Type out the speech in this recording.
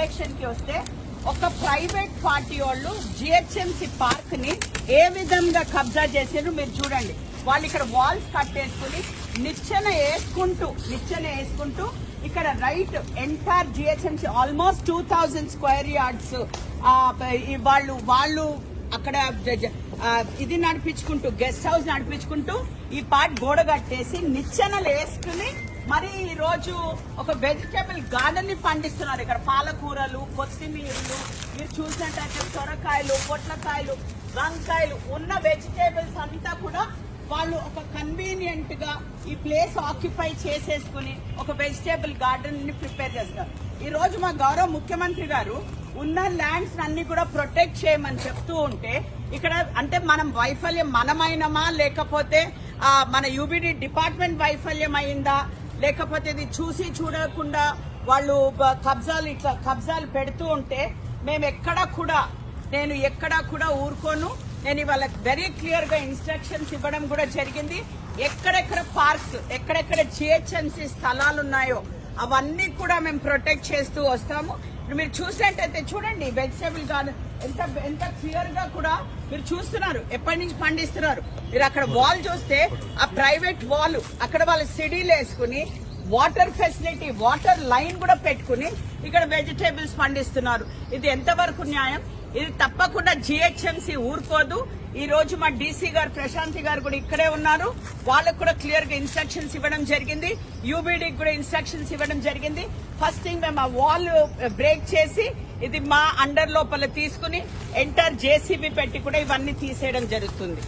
ఇన్స్పెక్షన్కి వస్తే ఒక private party వాళ్ళు జిహెచ్ఎంసి పార్క్ని ఏ విధంగా కబ్జా చేసారు మీరు చూడండి. వాళ్ళు ఇక్కడ వాల్స్ కట్టేసుకుని నిచ్చెన వేసుకుంటూ నిచ్చెన వేసుకుంటూ ఇక్కడ right entire GHMC almost two thousand square yards వాళ్ళు వాళ్ళు అక్కడ ఇది నడిపించుకుంటూ గెస్ట్ హౌస్ నడిపించుకుంటూ ఈ పార్ట్ గోడ కట్టేసి నిచ్చెనలు వేసుకుని మరి ఈ రోజు ఒక వెజిటేబుల్ గార్డెన్ని పండిస్తున్నారు. ఇక్కడ పాలకూరలు కొత్తిమీరలు మీరు చూసినట్టయితే సొరకాయలు పొట్లకాయలు వంకాయలు ఉన్న వెజిటేబుల్స్ అంతా కూడా వాళ్ళు ఒక కన్వీనియంట్గా ఈ ప్లేస్ ఆక్యుపై చేసేసుకుని ఒక వెజిటేబుల్ గార్డెన్ని ప్రిపేర్ చేస్తారు. ఈ రోజు మా గౌరవ ముఖ్యమంత్రి గారు ఉన్న ల్యాండ్స్ అన్ని కూడా ప్రొటెక్ట్ చేయమని చెప్తూ ఉంటే ఇక్కడ అంటే మనం వైఫల్యం మనమైనమా లేకపోతే మన యూబిడి డిపార్ట్మెంట్ వైఫల్యం అయిందా లేకపోతే ఇది చూసి చూడకుండా వాళ్ళు కబ్జాలు ఇట్లా కబ్జాలు పెడుతూ ఉంటే మేము ఎక్కడా కూడా నేను ఎక్కడా కూడా ఊరుకోను. నేను ఇవాళ వెరీ క్లియర్గా ఇన్స్ట్రక్షన్స్ ఇవ్వడం కూడా జరిగింది. ఎక్కడెక్కడ పార్క్స్ ఎక్కడెక్కడ జిహెచ్ఎంసీ స్థలాలు ఉన్నాయో అవన్నీ కూడా మేము ప్రొటెక్ట్ చేస్తూ వస్తాము. ఇప్పుడు మీరు చూసినట్టయితే చూడండి వెజిటేబుల్ గార్డెన్ ఎంత ఎంత క్లియర్గా కూడా మీరు చూస్తున్నారు. ఎప్పటి నుంచి పండిస్తున్నారు? మీరు అక్కడ వాల్ చూస్తే ఆ ప్రైవేట్ వాల్ అక్కడ వాళ్ళ సిడీలు వేసుకుని వాటర్ ఫెసిలిటీ వాటర్ లైన్ కూడా పెట్టుకుని ఇక్కడ వెజిటేబుల్స్ పండిస్తున్నారు. ఇది ఎంతవరకు న్యాయం? ఇది తప్పకుండా జిహెచ్ఎంసీ ఊరుకోదు. ఈ రోజు మా డీసీ గారు ప్రశాంతి గారు కూడా ఇక్కడే ఉన్నారు. వాళ్ళకు కూడా క్లియర్గా ఇన్స్ట్రక్షన్స్ ఇవ్వడం జరిగింది. యూబీడీకి కూడా ఇన్స్ట్రక్షన్స్ ఇవ్వడం జరిగింది. ఫస్ట్ థింగ్ మేము ఆ వాల్ బ్రేక్ eh, చేసి ఇది మా అండర్ లోపల తీసుకుని ఎంటర్ జేసీబీ పెట్టి కూడా ఇవన్నీ తీసేయడం జరుగుతుంది.